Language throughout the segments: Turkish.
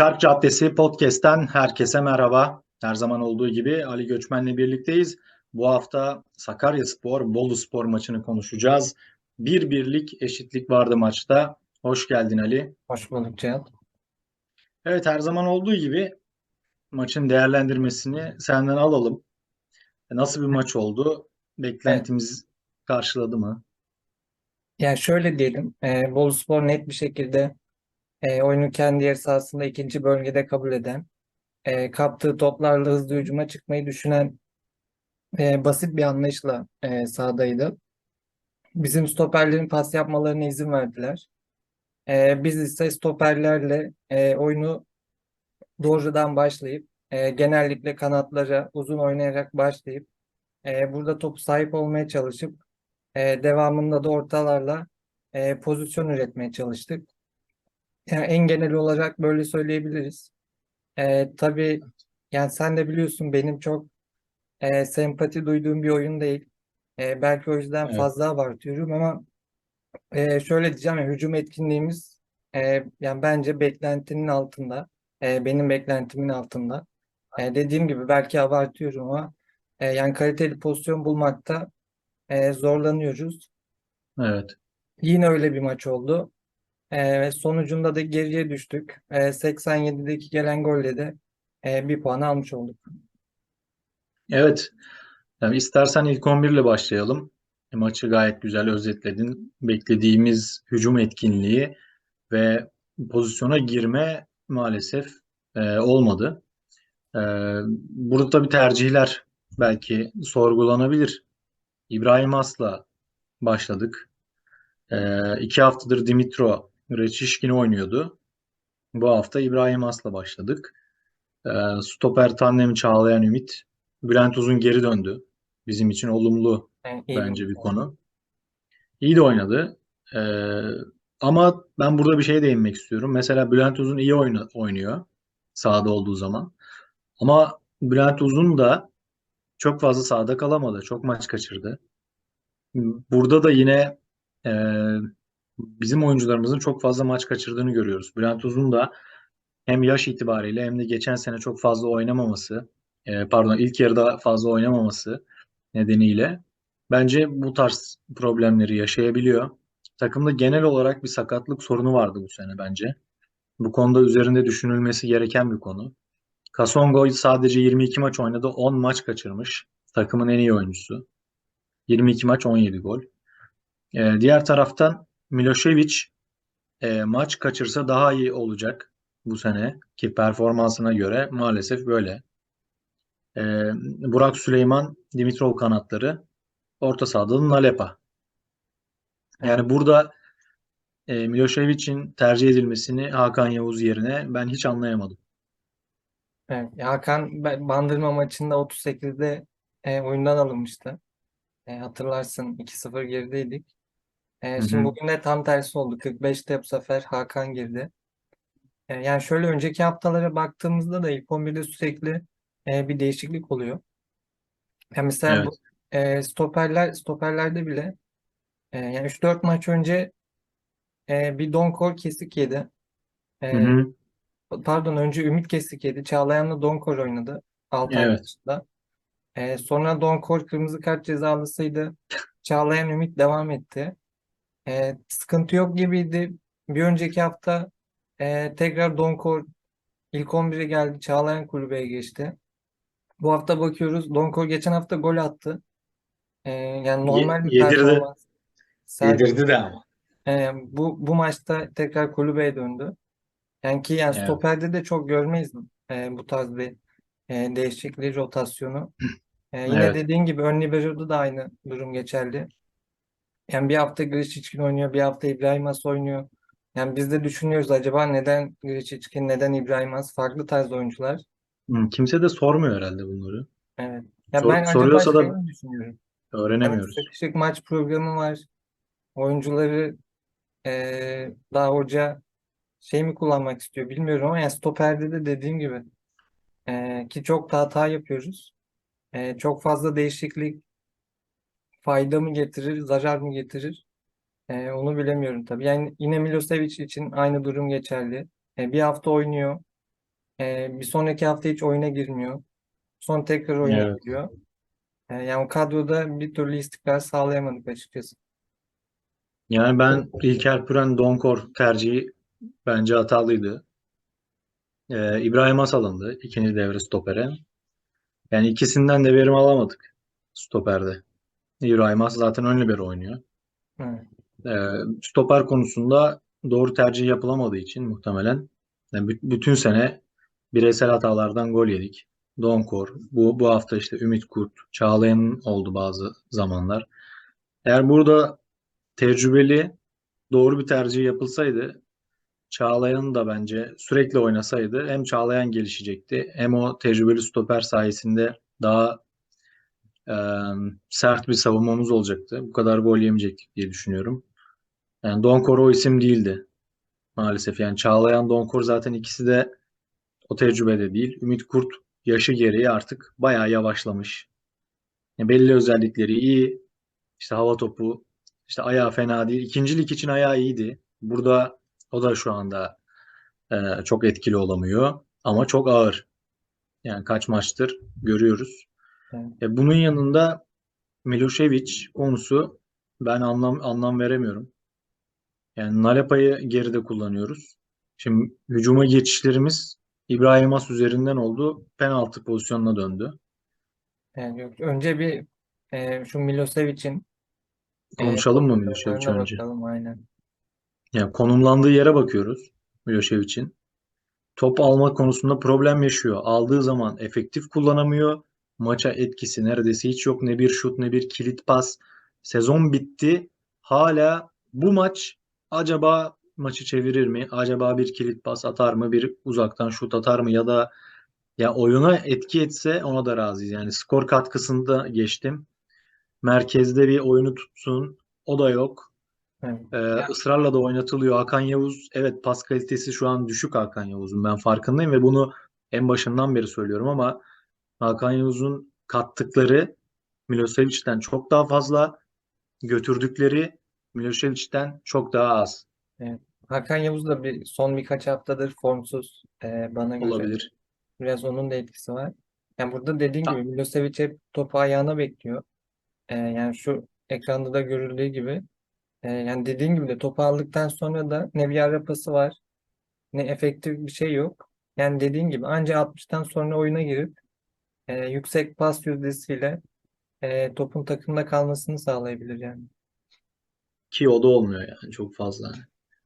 Çark Caddesi Podcast'ten herkese merhaba. Her zaman olduğu gibi Ali Göçmen'le birlikteyiz. Bu hafta Sakaryaspor Bolu Spor maçını konuşacağız. Bir birlik eşitlik vardı maçta. Hoş geldin Ali. Hoş bulduk Cihat. Evet her zaman olduğu gibi maçın değerlendirmesini senden alalım. Nasıl bir maç oldu? Beklentimiz karşıladı mı? Yani şöyle diyelim, e, Boluspor net bir şekilde e, oyunu kendi yer sahasında ikinci bölgede kabul eden, e, kaptığı toplarla hızlı hücuma çıkmayı düşünen e, basit bir anlayışla e, sahadaydı. Bizim stoperlerin pas yapmalarına izin verdiler. E, biz ise stoperlerle e, oyunu doğrudan başlayıp e, genellikle kanatlara uzun oynayarak başlayıp e, burada topu sahip olmaya çalışıp e, devamında da ortalarla e, pozisyon üretmeye çalıştık. Yani en genel olarak böyle söyleyebiliriz. E, tabii yani sen de biliyorsun benim çok e, sempati duyduğum bir oyun değil. E, belki o yüzden Evet. fazla abartıyorum ama e, şöyle diyeceğim ya hücum etkinliğimiz e, yani bence beklentinin altında. E, benim beklentimin altında. E, dediğim gibi belki abartıyorum ama e, yani kaliteli pozisyon bulmakta e, zorlanıyoruz. Evet. Yine öyle bir maç oldu. E, sonucunda da geriye düştük. E, 87'deki gelen golle de e, bir puan almış olduk. Evet. Yani istersen ilk 11 ile başlayalım. E, Maçı gayet güzel özetledin. Beklediğimiz hücum etkinliği ve pozisyona girme maalesef e, olmadı. E, burada tabii tercihler belki sorgulanabilir. İbrahim As'la başladık. E, iki haftadır Dimitro Reçişkin oynuyordu. Bu hafta İbrahim As'la başladık. E, stoper tandemi Çağlayan Ümit. Bülent Uzun geri döndü. Bizim için olumlu iyi bence bir konu. İyi de oynadı. Ee, ama ben burada bir şeye değinmek istiyorum. Mesela Bülent Uzun iyi oyna- oynuyor sahada olduğu zaman. Ama Bülent Uzun da çok fazla sahada kalamadı. Çok maç kaçırdı. Burada da yine e, bizim oyuncularımızın çok fazla maç kaçırdığını görüyoruz. Bülent Uzun da hem yaş itibariyle hem de geçen sene çok fazla oynamaması, e, pardon ilk yarıda fazla oynamaması nedeniyle bence bu tarz problemleri yaşayabiliyor. Takımda genel olarak bir sakatlık sorunu vardı bu sene bence. Bu konuda üzerinde düşünülmesi gereken bir konu. Kasongo sadece 22 maç oynadı, 10 maç kaçırmış. Takımın en iyi oyuncusu. 22 maç 17 gol. E, diğer taraftan Milošević e, maç kaçırsa daha iyi olacak bu sene ki performansına göre maalesef böyle. E, Burak Süleyman, Dimitrov kanatları, orta sahada da Nalepa. Yani burada e, Milošević'in tercih edilmesini Hakan Yavuz yerine ben hiç anlayamadım. Evet, Hakan Bandırma maçında 38'de e, oyundan alınmıştı. E, hatırlarsın 2-0 gerideydik. E, Hı şimdi hı. bugün de tam tersi oldu. 45'te bu sefer Hakan girdi. E, yani şöyle önceki haftalara baktığımızda da ilk 11'de sürekli e, bir değişiklik oluyor. Yani mesela Evet. bu e, stoperler stoperlerde bile e, yani 3-4 maç önce e, bir Donkor kesik yedi. Hı E, hı. pardon önce Ümit kesik yedi. Çağlayan'la Donkor oynadı Altay Evet. maçında. E, sonra Donkor kırmızı kart cezalısıydı. Çağlayan Ümit devam etti. E, sıkıntı yok gibiydi. Bir önceki hafta e, tekrar Donkor ilk 11'e geldi. Çağlayan kulübeye geçti. Bu hafta bakıyoruz. Donkor geçen hafta gol attı. E, yani normal bir yedirdi. performans. Yedirdi de ama. E, bu bu maçta tekrar kulübeye döndü. Yani ki yani Evet. stoperde de çok görmeyiz e, bu tarz bir e, değişikliği, rotasyonu. E, yine Evet. dediğin gibi ön libero'da da aynı durum geçerli. Yani bir hafta Grishickin oynuyor, bir hafta İbrahim As oynuyor. Yani biz de düşünüyoruz acaba neden Grishickin, neden İbrahim As farklı tarz oyuncular. Hı, Kimse de sormuyor herhalde bunları. Evet. Ya Sor- ben acaba soruyorsa da düşünüyorum. Hani öğrenemiyoruz. sıkışık maç programı var. Oyuncuları e, daha hoca şey mi kullanmak istiyor bilmiyorum ama yani stoperde de dediğim gibi e, ki çok da hata yapıyoruz. E, çok fazla değişiklik fayda mı getirir, zarar mı getirir? E, onu bilemiyorum tabii. Yani yine Milosevic için aynı durum geçerli. E, bir hafta oynuyor. e, bir sonraki hafta hiç oyuna girmiyor. Son tekrar oyuna Evet. giriyor. E, yani kadroda bir türlü istikrar sağlayamadık açıkçası. Yani ben İlker Püren Donkor tercihi bence hatalıydı. Ee, İbrahim As alındı ikinci devre stopere. Yani ikisinden de verim alamadık stoperde. İbrahim As zaten ön libero oynuyor. Hı. Ee, stoper konusunda doğru tercih yapılamadığı için muhtemelen yani bü- bütün sene bireysel hatalardan gol yedik. Donkor, bu, bu hafta işte Ümit Kurt, Çağlayan'ın oldu bazı zamanlar. Eğer burada tecrübeli doğru bir tercih yapılsaydı Çağlayan da bence sürekli oynasaydı hem Çağlayan gelişecekti hem o tecrübeli stoper sayesinde daha e, sert bir savunmamız olacaktı. Bu kadar gol yemeyecektik diye düşünüyorum. Yani Donkor o isim değildi maalesef. Yani Çağlayan, Donkor zaten ikisi de o tecrübede değil. Ümit Kurt yaşı gereği artık bayağı yavaşlamış. Yani belli özellikleri iyi. İşte hava topu, işte ayağı fena değil. İkincilik için ayağı iyiydi. Burada o da şu anda e, çok etkili olamıyor. Ama çok ağır. Yani kaç maçtır görüyoruz. Evet. E, bunun yanında Milošević konusu ben anlam anlam veremiyorum. Yani Nalepa'yı geride kullanıyoruz. Şimdi hücuma geçişlerimiz İbrahim As üzerinden oldu. Penaltı pozisyonuna döndü. Yani yok. Önce bir e, şu Milosevic'in e, Konuşalım mı pozisyonlarına Milošević önce? bakalım aynen. Yani konumlandığı yere bakıyoruz Milošević'in. Top alma konusunda problem yaşıyor. Aldığı zaman efektif kullanamıyor. Maça etkisi neredeyse hiç yok. Ne bir şut ne bir kilit pas. Sezon bitti. Hala bu maç acaba maçı çevirir mi? Acaba bir kilit pas atar mı? Bir uzaktan şut atar mı? Ya da ya oyuna etki etse ona da razıyız. Yani skor katkısında geçtim. Merkezde bir oyunu tutsun. O da yok. Evet. Ee, ısrarla da oynatılıyor. Hakan Yavuz evet pas kalitesi şu an düşük Hakan Yavuz'un ben farkındayım ve bunu en başından beri söylüyorum ama Hakan Yavuz'un kattıkları Milosevic'ten çok daha fazla götürdükleri Milosevic'ten çok daha az Hakan Yavuz da bir son birkaç haftadır formsuz e, bana göre. olabilir. Biraz onun da etkisi var. Yani burada dediğin Ta- gibi Milosevic hep topu ayağına bekliyor. E, yani şu ekranda da görüldüğü gibi. E, yani dediğin gibi de topu aldıktan sonra da ne bir ara pası var ne efektif bir şey yok. Yani dediğin gibi anca 60'tan sonra oyuna girip e, yüksek pas yüzdesiyle e, topun takımda kalmasını sağlayabilir yani. Ki o da olmuyor yani çok fazla.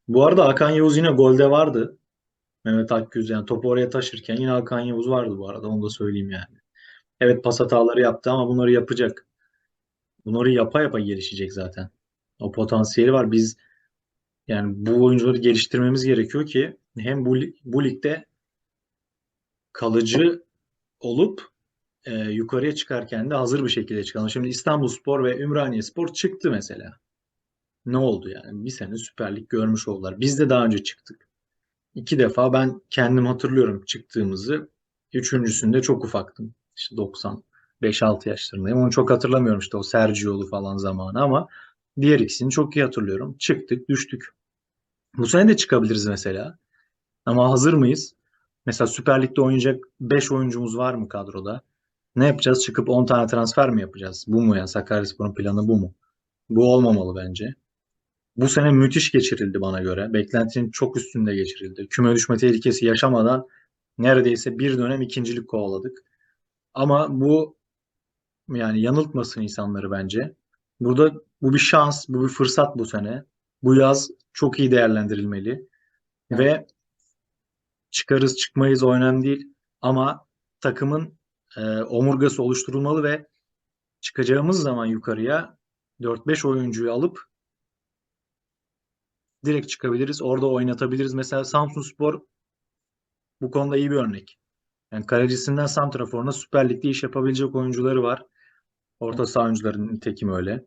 Bu arada Hakan Yavuz yine golde vardı. Mehmet Akgüz yani topu oraya taşırken yine Hakan Yavuz vardı bu arada onu da söyleyeyim yani. Evet pas hataları yaptı ama bunları yapacak. Bunları yapa yapa gelişecek zaten. O potansiyeli var. Biz yani bu oyuncuları geliştirmemiz gerekiyor ki hem bu, bu ligde kalıcı olup e, yukarıya çıkarken de hazır bir şekilde çıkalım. Şimdi İstanbulspor ve Ümraniyespor çıktı mesela. Ne oldu yani? Bir sene Süper Lig görmüş oldular. Biz de daha önce çıktık. İki defa ben kendim hatırlıyorum çıktığımızı. Üçüncüsünde çok ufaktım. İşte 95-6 yaşlarındayım. Onu çok hatırlamıyorum işte o Sergio'lu falan zamanı ama diğer ikisini çok iyi hatırlıyorum. Çıktık, düştük. Bu sene de çıkabiliriz mesela. Ama hazır mıyız? Mesela Süper Lig'de oynayacak 5 oyuncumuz var mı kadroda? Ne yapacağız? Çıkıp 10 tane transfer mi yapacağız? Bu mu ya? Sakaryaspor'un planı bu mu? Bu olmamalı bence. Bu sene müthiş geçirildi bana göre. Beklentinin çok üstünde geçirildi. Küme düşme tehlikesi yaşamadan neredeyse bir dönem ikincilik kovaladık. Ama bu yani yanıltmasın insanları bence. Burada bu bir şans, bu bir fırsat bu sene. Bu yaz çok iyi değerlendirilmeli. Evet. Ve çıkarız çıkmayız o önemli değil. Ama takımın e, omurgası oluşturulmalı ve çıkacağımız zaman yukarıya 4-5 oyuncuyu alıp direkt çıkabiliriz. Orada oynatabiliriz. Mesela Samsunspor bu konuda iyi bir örnek. Yani kalecisinden santraforuna Süper Lig'de iş yapabilecek oyuncuları var. Orta saha oyuncularının tekimi öyle.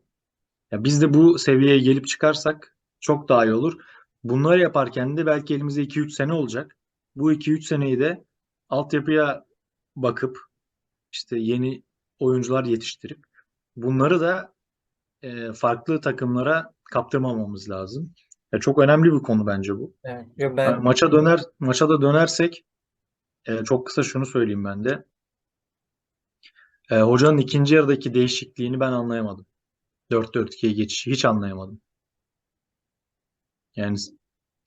Ya biz de bu seviyeye gelip çıkarsak çok daha iyi olur. Bunları yaparken de belki elimizde 2-3 sene olacak. Bu 2-3 seneyi de altyapıya bakıp işte yeni oyuncular yetiştirip bunları da e, farklı takımlara kaptırmamamız lazım. Ya çok önemli bir konu bence bu. Evet. Yo, ben Maça döner maça da dönersek e, çok kısa şunu söyleyeyim ben de. E, hocanın ikinci yarıdaki değişikliğini ben anlayamadım. 4-4-2'ye geçişi hiç anlayamadım. Yani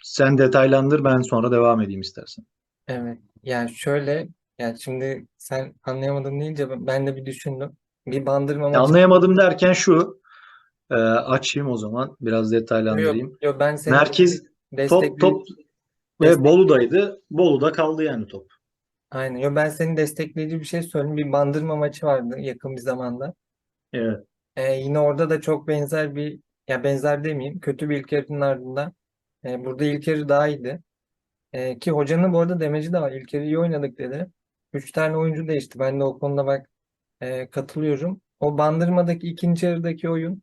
sen detaylandır ben sonra devam edeyim istersen. Evet. Yani şöyle yani şimdi sen anlayamadın deyince ben de bir düşündüm. Bir bandırma maçı anlayamadım derken şu e, açayım o zaman biraz yok detaylandırayım. yok ben seni Merkez top top ve Bolu'daydı. Bolu'da kaldı yani top. aynen. Yok ben seni destekleyici bir şey söyleyeyim. Bir bandırma maçı vardı yakın bir zamanda. Evet. Ee, yine orada da çok benzer bir ya benzer demeyeyim. Kötü bir ilk yarının ardından e, burada ilk yarı daha iyiydi. E, ki hocanın bu arada demeci de var. İlk yarı iyi oynadık dedi. Üç tane oyuncu değişti. Ben de o konuda bak e, katılıyorum. O bandırmadaki ikinci yarıdaki oyun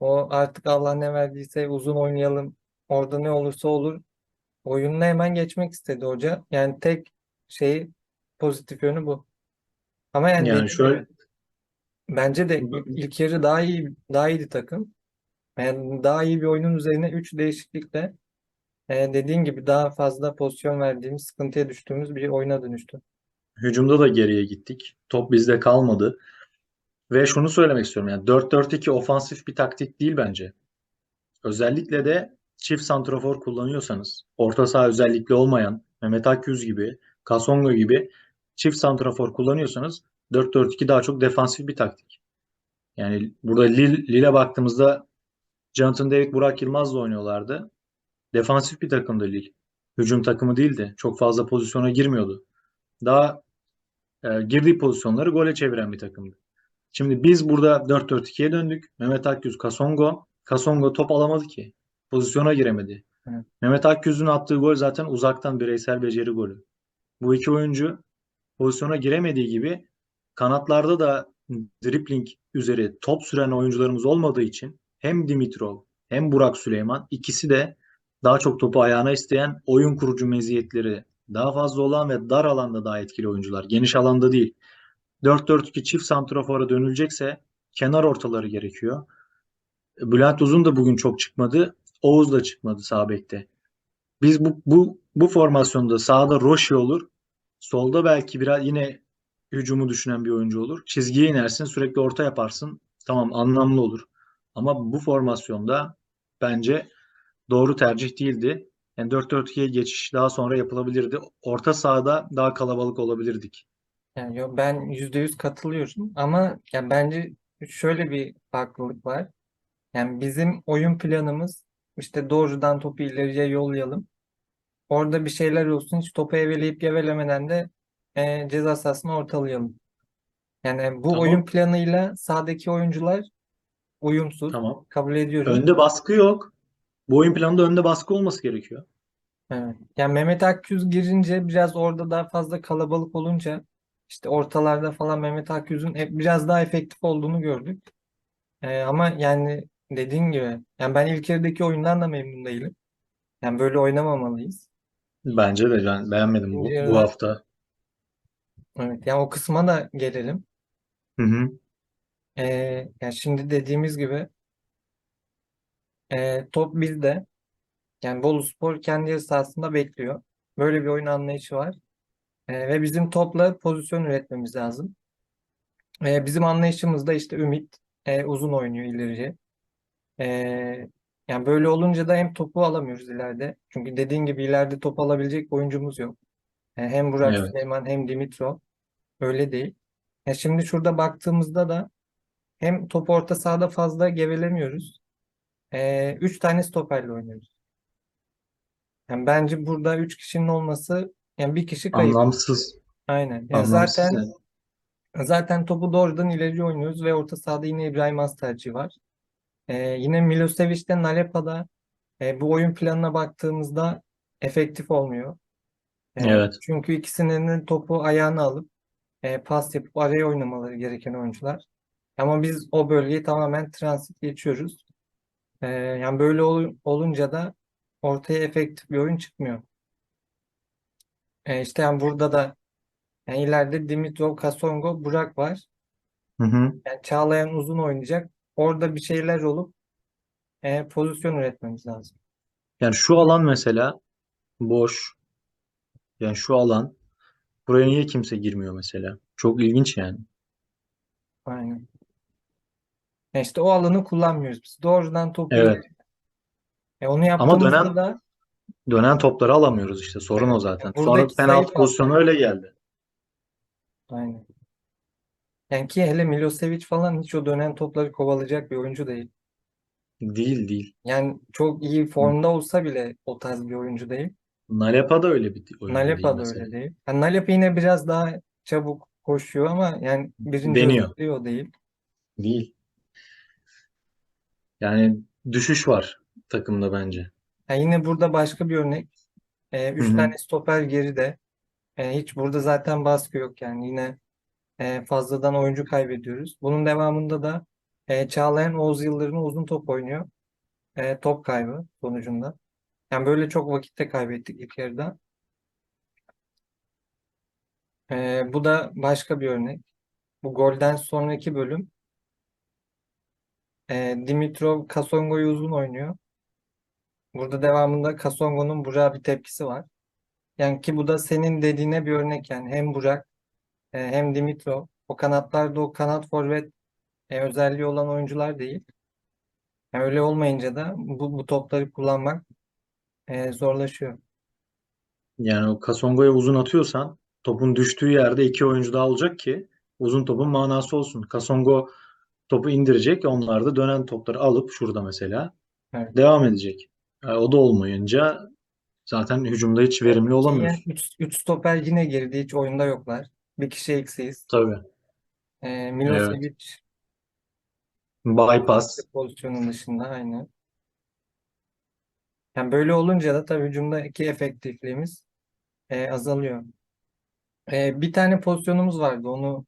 o artık Allah ne verdiyse uzun oynayalım. Orada ne olursa olur. Oyununa hemen geçmek istedi hoca. Yani tek şeyi pozitif yönü bu. Ama yani Yani şöyle bence de ilk, ilk yarı daha iyi daha iyiydi takım. Yani daha iyi bir oyunun üzerine 3 değişiklikle e, dediğin gibi daha fazla pozisyon verdiğimiz, sıkıntıya düştüğümüz bir oyuna dönüştü. Hücumda da geriye gittik. Top bizde kalmadı. Ve şunu söylemek istiyorum yani 4-4-2 ofansif bir taktik değil bence. Özellikle de çift santrafor kullanıyorsanız, orta saha özellikle olmayan Mehmet Akyüz gibi, Kasongo gibi çift santrafor kullanıyorsanız 4-4-2 daha çok defansif bir taktik. Yani burada Lille, Lille'e baktığımızda Jonathan David, Burak Yılmaz'la oynuyorlardı. Defansif bir takımdı Lille. Hücum takımı değildi. Çok fazla pozisyona girmiyordu. Daha e, girdiği pozisyonları gole çeviren bir takımdı. Şimdi biz burada 4-4-2'ye döndük. Mehmet Akyüz, Kasongo. Kasongo top alamadı ki. Pozisyona giremedi. Evet. Mehmet Akyüz'ün attığı gol zaten uzaktan bireysel beceri golü. Bu iki oyuncu pozisyona giremediği gibi kanatlarda da dribling üzeri top süren oyuncularımız olmadığı için hem Dimitrov hem Burak Süleyman ikisi de daha çok topu ayağına isteyen oyun kurucu meziyetleri daha fazla olan ve dar alanda daha etkili oyuncular. Geniş alanda değil. 4-4-2 çift santrafora dönülecekse kenar ortaları gerekiyor. Bülent Uzun da bugün çok çıkmadı. Oğuz da çıkmadı sağ bekte. Biz bu bu bu formasyonda sağda Roşi olur. Solda belki biraz yine hücumu düşünen bir oyuncu olur. Çizgiye inersin, sürekli orta yaparsın. Tamam anlamlı olur. Ama bu formasyonda bence doğru tercih değildi. Yani 4-4-2'ye geçiş daha sonra yapılabilirdi. Orta sahada daha kalabalık olabilirdik. Yani yo, ben %100 katılıyorum ama yani bence şöyle bir farklılık var. Yani bizim oyun planımız işte doğrudan topu ileriye yollayalım. Orada bir şeyler olsun. Hiç topu eveleyip gevelemeden de e, ceza sahasını ortalayalım. Yani bu oyun Tamam, planıyla sahadaki oyuncular uyumsuz. tamam. Kabul ediyorum. Önde baskı yok. Bu oyun planında önde baskı olması gerekiyor. Evet. Yani Mehmet Akyüz girince biraz orada daha fazla kalabalık olunca işte ortalarda falan Mehmet Akyüz'ün hep biraz daha efektif olduğunu gördük. Ee, ama yani dediğin gibi yani ben ilk yarıdaki oyundan da memnun değilim. Yani böyle oynamamalıyız. Bence de ben beğenmedim bu, bu hafta. evet yani o kısma da gelelim. Hı hı. Ee, yani şimdi dediğimiz gibi e, top bizde. Yani Boluspor kendi yarı sahasında bekliyor. Böyle bir oyun anlayışı var. Ee, ve bizim topla pozisyon üretmemiz lazım. Ee, bizim anlayışımızda işte Ümit e, uzun oynuyor ileriye. Ee, yani böyle olunca da hem topu alamıyoruz ileride. Çünkü dediğin gibi ileride top alabilecek oyuncumuz yok. Ee, hem Burak Evet. Süleyman hem Dimitrov öyle değil. Ya şimdi şurada baktığımızda da hem top orta sahada fazla gevelemiyoruz. Ee, üç tane stoperle oynuyoruz. Yani bence burada üç kişinin olması yani bir kişi kayıp. Anlamsız. Aynen. Yani Anlamsız zaten yani. zaten topu doğrudan ileri oynuyoruz ve orta sahada yine İbrahim Az tercihi var. Ee, yine Milosevic'ten Nalepa'da e, bu oyun planına baktığımızda efektif olmuyor. E, Evet. çünkü ikisinin de topu ayağına alıp e, pas yapıp araya oynamaları gereken oyuncular. Ama biz o bölgeyi tamamen transit geçiyoruz. E, yani böyle ol- olunca da ortaya efektif bir oyun çıkmıyor. E, işte yani burada da yani ileride Dimitrov, Kasongo, Burak var. Hı hı. Yani Çağlayan uzun oynayacak. Orada bir şeyler olup e, pozisyon üretmemiz lazım. Yani şu alan mesela boş. Yani şu alan Buraya niye kimse girmiyor mesela? Çok ilginç yani. Aynen. Ya işte o alanı kullanmıyoruz biz. Doğrudan topu Evet. E onu Ama yaptığımızda dönen da dönen topları alamıyoruz işte. Sorun o zaten. Sonra buradaki penaltı pozisyonu öyle geldi. aynen. Yani ki hele Milosevic falan hiç o dönen topları kovalayacak bir oyuncu değil. Değil değil. Yani çok iyi formda olsa bile o tarz bir oyuncu değil. Nalepa da öyle bir oyuncu değil Nalepa da mesela. öyle değil. Yani Nalepa yine biraz daha çabuk koşuyor ama yani birinci Deniyor. özelliği o değil. Değil. Yani düşüş var takımda bence. Yani yine burada başka bir örnek. E, üç Hı hı. tane stoper geride. E, hiç burada zaten baskı yok yani yine e, fazladan oyuncu kaybediyoruz. Bunun devamında da e, Çağlayan Oğuz Yıldırım uzun top oynuyor. E, top kaybı sonucunda. Yani böyle çok vakitte kaybettik ilk yarıda. E, bu da başka bir örnek. Bu golden sonraki bölüm e, Dimitrov Kasongo'yu uzun oynuyor. Burada devamında Kasongo'nun Burak'a bir tepkisi var. Yani ki bu da senin dediğine bir örnek yani. Hem Burak e, hem Dimitrov. O kanatlarda o kanat forvet e, özelliği olan oyuncular değil. Yani öyle olmayınca da bu, bu topları kullanmak e, zorlaşıyor. Yani o Kasongo'ya uzun atıyorsan topun düştüğü yerde iki oyuncu daha olacak ki uzun topun manası olsun. Kasongo topu indirecek. Onlar da dönen topları alıp şurada mesela Evet. devam edecek. E, o da olmayınca zaten hücumda hiç verimli olamıyorsun. 3 3 stoper yine geride hiç oyunda yoklar. Bir kişi eksiyiz. Tabii. E, Evet. Milosevic Bypass. pozisyonun dışında aynı. Yani böyle olunca da tabii hücumdaki efektifliğimiz e, azalıyor. E, bir tane pozisyonumuz vardı. Onu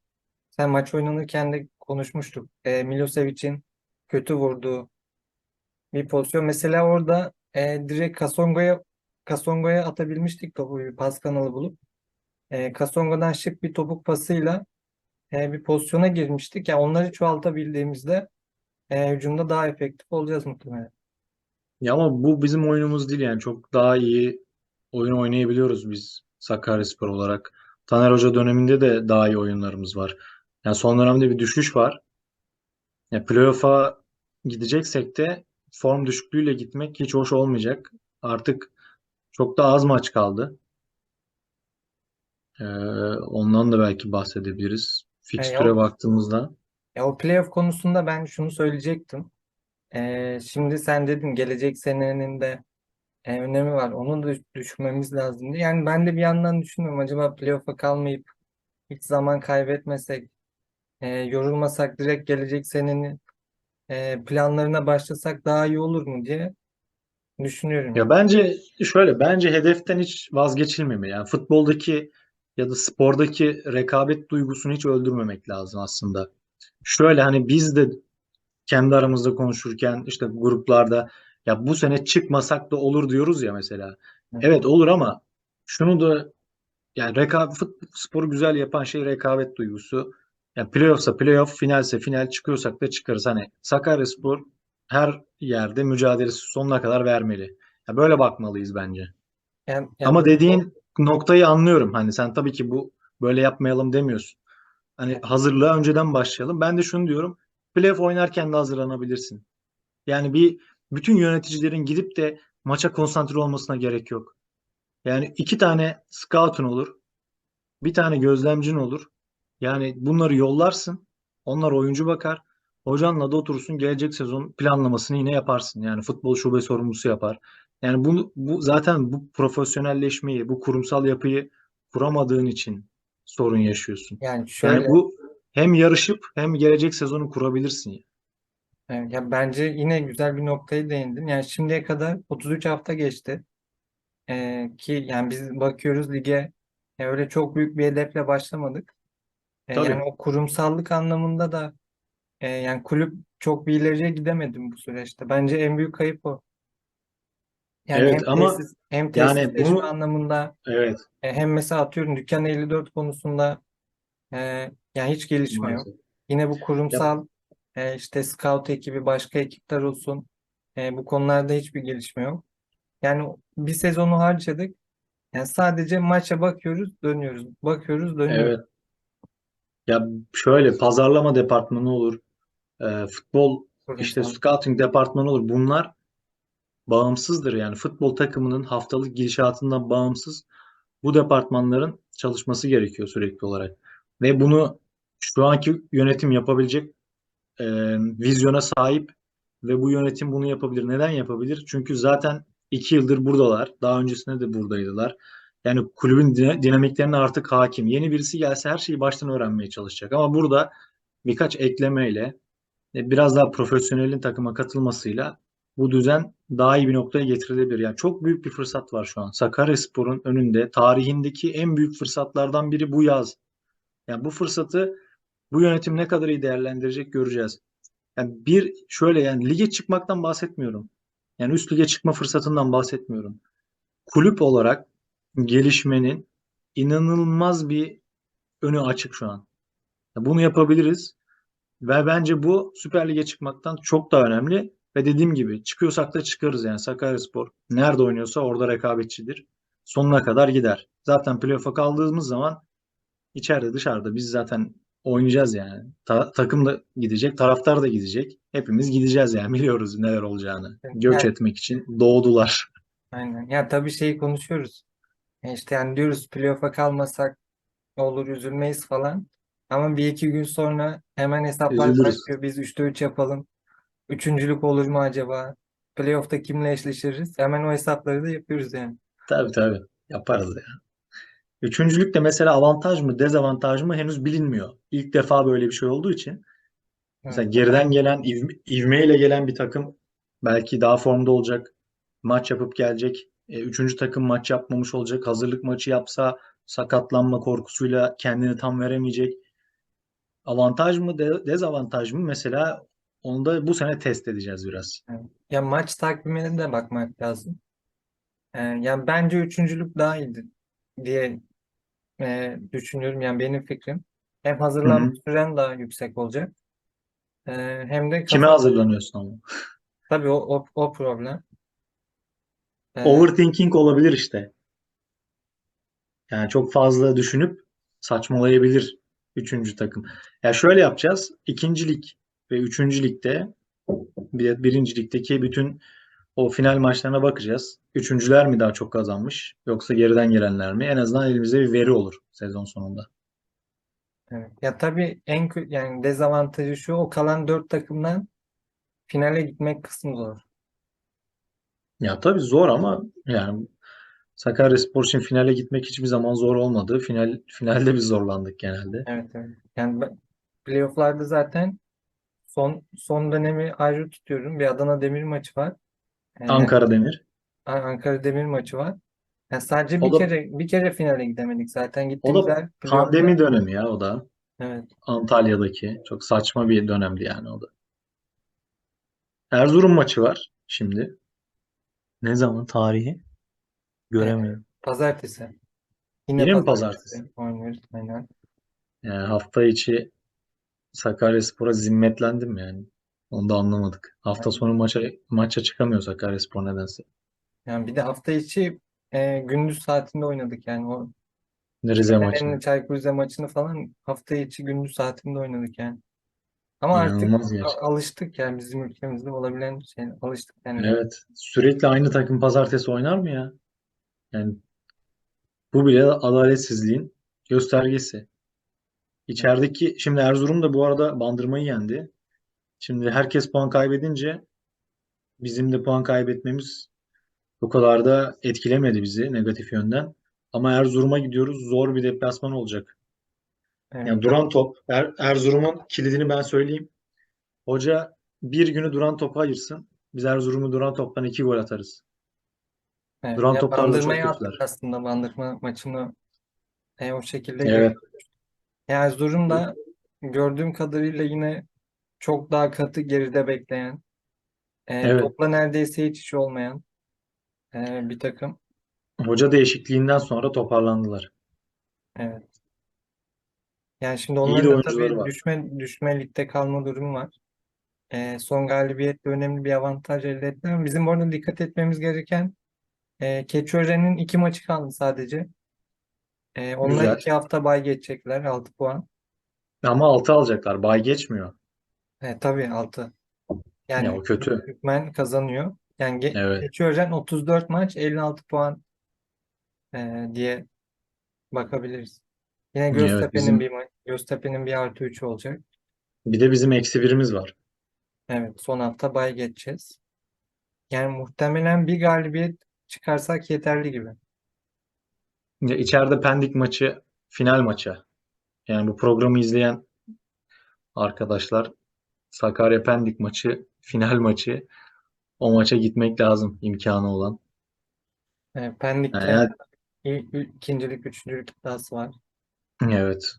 sen maç oynanırken de konuşmuştuk. E, Milosevic'in kötü vurduğu bir pozisyon. Mesela orada e, direkt Kasongo'ya Kasongo'ya atabilmiştik topu bir pas kanalı bulup. E, Kasongo'dan şık bir topuk pasıyla e, bir pozisyona girmiştik. Yani onları çoğaltabildiğimizde e, hücumda daha efektif olacağız muhtemelen. Ya ama bu bizim oyunumuz değil yani. Çok daha iyi oyun oynayabiliyoruz biz Sakaryaspor olarak. Taner Hoca döneminde de daha iyi oyunlarımız var. Yani son dönemde bir düşüş var. Ya playoff'a gideceksek de form düşüklüğüyle gitmek hiç hoş olmayacak. Artık çok da az maç kaldı. Ee, ondan da belki bahsedebiliriz. E, Fikstüre o, baktığımızda. e, o playoff konusunda ben şunu söyleyecektim. E, şimdi sen dedin gelecek senenin de e, önemi var. Onu da düşünmemiz lazım. Yani ben de bir yandan düşünüyorum. Acaba playoff'a kalmayıp hiç zaman kaybetmesek, e, yorulmasak direkt gelecek senenin e, planlarına başlasak daha iyi olur mu diye düşünüyorum Ya bence şöyle, bence hedeften hiç vazgeçilmemeli. Yani futboldaki ya da spordaki rekabet duygusunu hiç öldürmemek lazım aslında. Şöyle hani biz de kendi aramızda konuşurken işte gruplarda ya bu sene çıkmasak da olur diyoruz ya mesela. Evet olur ama şunu da yani rekabet sporu güzel yapan şey rekabet duygusu. Yani playoff'sa playoff, finalse final çıkıyorsak da çıkarız. Hani Sakaryaspor her yerde mücadelesi sonuna kadar vermeli. Ya böyle bakmalıyız bence. Yani, yani Ama dediğin noktayı anlıyorum. Hani sen tabii ki bu böyle yapmayalım demiyorsun. Hani hazırlığa önceden başlayalım. Ben de şunu diyorum. Playoff oynarken de hazırlanabilirsin. Yani bir bütün yöneticilerin gidip de maça konsantre olmasına gerek yok. Yani iki tane scout'un olur. Bir tane gözlemcin olur. Yani bunları yollarsın. Onlar oyuncu bakar. Hocanla da oturursun. Gelecek sezon planlamasını yine yaparsın. Yani futbol şube sorumlusu yapar. Yani bunu bu zaten bu profesyonelleşmeyi, bu kurumsal yapıyı kuramadığın için sorun yaşıyorsun. yani Yani şöyle bu hem yarışıp hem gelecek sezonu kurabilirsin. yani ya bence yine güzel bir noktayı değindin. Yani şimdiye kadar 33 hafta geçti. E, ki yani biz bakıyoruz lige e, öyle çok büyük bir hedefle başlamadık. E, yani Tabii. o kurumsallık anlamında da e, yani kulüp çok bir ileriye gidemedim bu süreçte. Bence en büyük kayıp o. Yani hem Evet ama tesis hem yani tesisleşme bunu anlamında evet e, hem mesela atıyorum Dükkan 54 konusunda e, yani hiç gelişme yok. maalesef. Yine bu Ya, kurumsal e, işte scout ekibi başka ekipler olsun e, bu konularda hiçbir gelişme yok. Yani bir sezonu harcadık. Yani sadece maça bakıyoruz, dönüyoruz. Bakıyoruz, dönüyoruz. Evet. Ya şöyle pazarlama departmanı olur, e, futbol işte scouting departmanı olur. Bunlar bağımsızdır yani futbol takımının haftalık gidişatından bağımsız bu departmanların çalışması gerekiyor sürekli olarak. Ve bunu şu anki yönetim yapabilecek e, vizyona sahip ve bu yönetim bunu yapabilir. Neden yapabilir? Çünkü zaten iki yıldır buradalar. Daha öncesinde de buradaydılar. Yani kulübün dina- dinamiklerine artık hakim. Yeni birisi gelse her şeyi baştan öğrenmeye çalışacak. Ama burada birkaç eklemeyle e, biraz daha profesyonelin takıma katılmasıyla bu düzen daha iyi bir noktaya getirilebilir. Yani çok büyük bir fırsat var şu an. Sakaryaspor'un önünde tarihindeki en büyük fırsatlardan biri bu yaz. Yani bu fırsatı bu yönetim ne kadar iyi değerlendirecek göreceğiz. Yani bir şöyle yani lige çıkmaktan bahsetmiyorum. Yani üst lige çıkma fırsatından bahsetmiyorum. Kulüp olarak gelişmenin inanılmaz bir önü açık şu an. Bunu yapabiliriz. Ve bence bu Süper Lig'e çıkmaktan çok daha önemli. Ve dediğim gibi çıkıyorsak da çıkarız yani Sakaryaspor nerede oynuyorsa orada rekabetçidir. Sonuna kadar gider. Zaten playoff'a kaldığımız zaman içeride dışarıda biz zaten oynayacağız yani. Ta- takım da gidecek, taraftar da gidecek. Hepimiz gideceğiz yani biliyoruz neler olacağını. Göç Yani- etmek için doğdular. Aynen. Ya tabii şeyi konuşuyoruz. E İşte yani diyoruz playoff'a kalmasak olur üzülmeyiz falan. Ama bir iki gün sonra hemen hesaplar Üzülürüz. başlıyor. Biz 3'te 3 yapalım. Üçüncülük olur mu acaba? Playoff'ta kimle eşleşiriz? Hemen o hesapları da yapıyoruz yani. Tabii tabii yaparız ya. Üçüncülük de mesela avantaj mı dezavantaj mı henüz bilinmiyor. İlk defa böyle bir şey olduğu için. Mesela Evet. geriden gelen ivme, ivmeyle gelen bir takım belki daha formda olacak. Maç yapıp gelecek. E, üçüncü takım maç yapmamış olacak. Hazırlık maçı yapsa sakatlanma korkusuyla kendini tam veremeyecek. Avantaj mı de- dezavantaj mı mesela onu da bu sene test edeceğiz biraz. Ya maç takvimine de bakmak lazım. Ee, yani bence üçüncülük daha iyidir diye e, düşünüyorum. Yani benim fikrim. Hem hazırlanma hı. süren daha yüksek olacak. Ee, hem de Kime hazırlanıyorsun ama? tabii o, o, o problem. Overthinking olabilir işte. Yani çok fazla düşünüp saçmalayabilir üçüncü takım. Ya şöyle yapacağız. İkinci lig ve üçüncü ligde bir de birinci ligdeki bütün o final maçlarına bakacağız. Üçüncüler mi daha çok kazanmış yoksa geriden gelenler mi? En azından elimizde bir veri olur sezon sonunda. evet. Ya tabii en yani dezavantajı şu o kalan dört takımdan finale gitmek kısmı zor. Ya tabii zor ama yani Sakaryaspor için finale gitmek hiçbir zaman zor olmadı. Final finalde biz zorlandık genelde. Evet evet. Yani ben, playoff'larda zaten son son dönemi ayrı tutuyorum. Bir Adana Demir maçı var. Ee, Ankara Demir. An- Ankara Demir maçı var. Yani sadece bir da kere bir kere finale gidemedik zaten. o Gittiğimiz da her playoff'ta pandemi dönemi ya o da. evet. Antalya'daki çok saçma bir dönemdi yani o da. Erzurum maçı var şimdi. Ne zaman tarihi? Göremiyorum. pazartesi. Yine Yine mi pazartesi oynuyoruz. Aynen. Yani hafta içi Sakaryaspor'a zimmetlendim yani. Onu da anlamadık. Hafta sonu maça maça çıkamıyor Sakaryaspor nedense. yani bir de hafta içi e, gündüz saatinde oynadık yani o Rize Fener'in maçını. Çaykur Rize maçını falan hafta içi gündüz saatinde oynadık yani. Ama artık İnanılmaz a- gerçekten. alıştık yani bizim ülkemizde olabilen şey alıştık yani. Evet. Sürekli aynı takım pazartesi oynar mı ya? Yani bu bile adaletsizliğin göstergesi. İçerideki şimdi Erzurum da bu arada Bandırma'yı yendi. Şimdi herkes puan kaybedince bizim de puan kaybetmemiz o kadar da etkilemedi bizi negatif yönden. Ama Erzurum'a gidiyoruz. Zor bir deplasman olacak. Evet. Yani duran top. Er- Erzurum'un kilidini ben söyleyeyim. Hoca bir günü duran topa ayırsın. Biz Erzurum'u duran toptan iki gol atarız. Evet. Duran Ya toplarda çok kötüler. aslında Bandırma maçını e, o şekilde Evet. görüyoruz. Ya Erzurum da gördüğüm kadarıyla yine çok daha katı geride bekleyen, e, Evet. topla neredeyse hiç iş olmayan e, bir takım. Hoca değişikliğinden sonra toparlandılar. Evet. Yani şimdi İyi de onların da oyuncuları tabii var. düşme düşme ligde kalma durumu var. E, son galibiyetle önemli bir avantaj elde ettiler. Ama bizim orada dikkat etmemiz gereken E, Keçiören'in iki maçı kaldı sadece. E, onlar Güzel. iki hafta bay geçecekler. 6 puan. Ama 6 alacaklar. Bay geçmiyor. E, tabii 6. Yani Ya o kötü. Hükmen kazanıyor. Yani ge- Evet. Keçiören 34 maç 56 puan e, diye bakabiliriz. Yine Göztepe'nin bizim- bir ma- Göztepe'nin bir artı 3 olacak. Bir de bizim eksi birimiz var. Evet, son hafta bay geçeceğiz. Yani muhtemelen bir galibiyet çıkarsak yeterli gibi. Ya içeride Pendik maçı final maçı. Yani bu programı izleyen arkadaşlar Sakarya Pendik maçı final maçı. O maça gitmek lazım imkanı olan. E, Pendik'te Yani, il- il- ikincilik, üçüncülük iddiası var. Evet.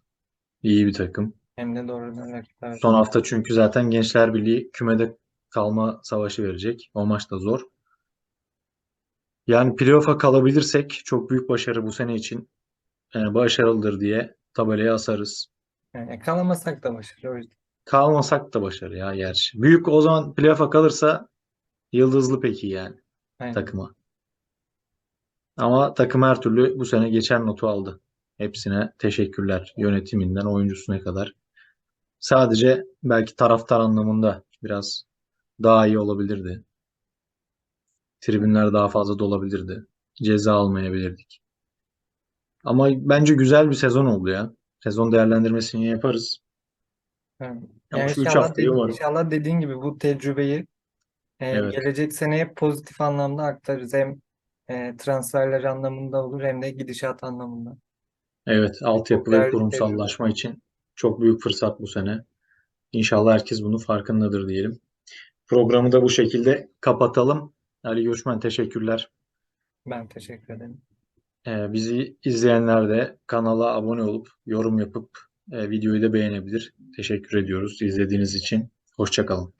İyi bir takım. Hem de doğrudan rakip. Evet. Son hafta çünkü zaten Gençler Birliği kümede kalma savaşı verecek. O maç da zor. Yani playoff'a kalabilirsek çok büyük başarı bu sene için. Ee, başarılıdır diye tabelaya asarız. Yani kalamasak da başarılı. O yüzden. Kalmasak da başarı ya gerçi. Büyük o zaman playoff'a kalırsa yıldızlı peki yani Aynen. takıma. Ama takım her türlü bu sene geçer notu aldı. Hepsine teşekkürler. Yönetiminden oyuncusuna kadar. Sadece belki taraftar anlamında biraz daha iyi olabilirdi. Tribünler daha fazla dolabilirdi. Ceza almayabilirdik. Ama bence güzel bir sezon oldu ya. Sezon değerlendirmesini yaparız. Ama Yani şu inşallah, haftayı umarım. inşallah dediğin gibi bu tecrübeyi e, Evet. gelecek seneye pozitif anlamda aktarırız. Hem e, transferler anlamında olur hem de gidişat anlamında. Evet, altyapı ve değerli kurumsallaşma için çok büyük fırsat bu sene. İnşallah herkes bunun farkındadır diyelim. Programı da bu şekilde kapatalım. Ali Göçmen teşekkürler. Ben teşekkür ederim. Ee, bizi izleyenler de kanala abone olup yorum yapıp e, videoyu da beğenebilir. Teşekkür ediyoruz izlediğiniz için. Hoşça kalın.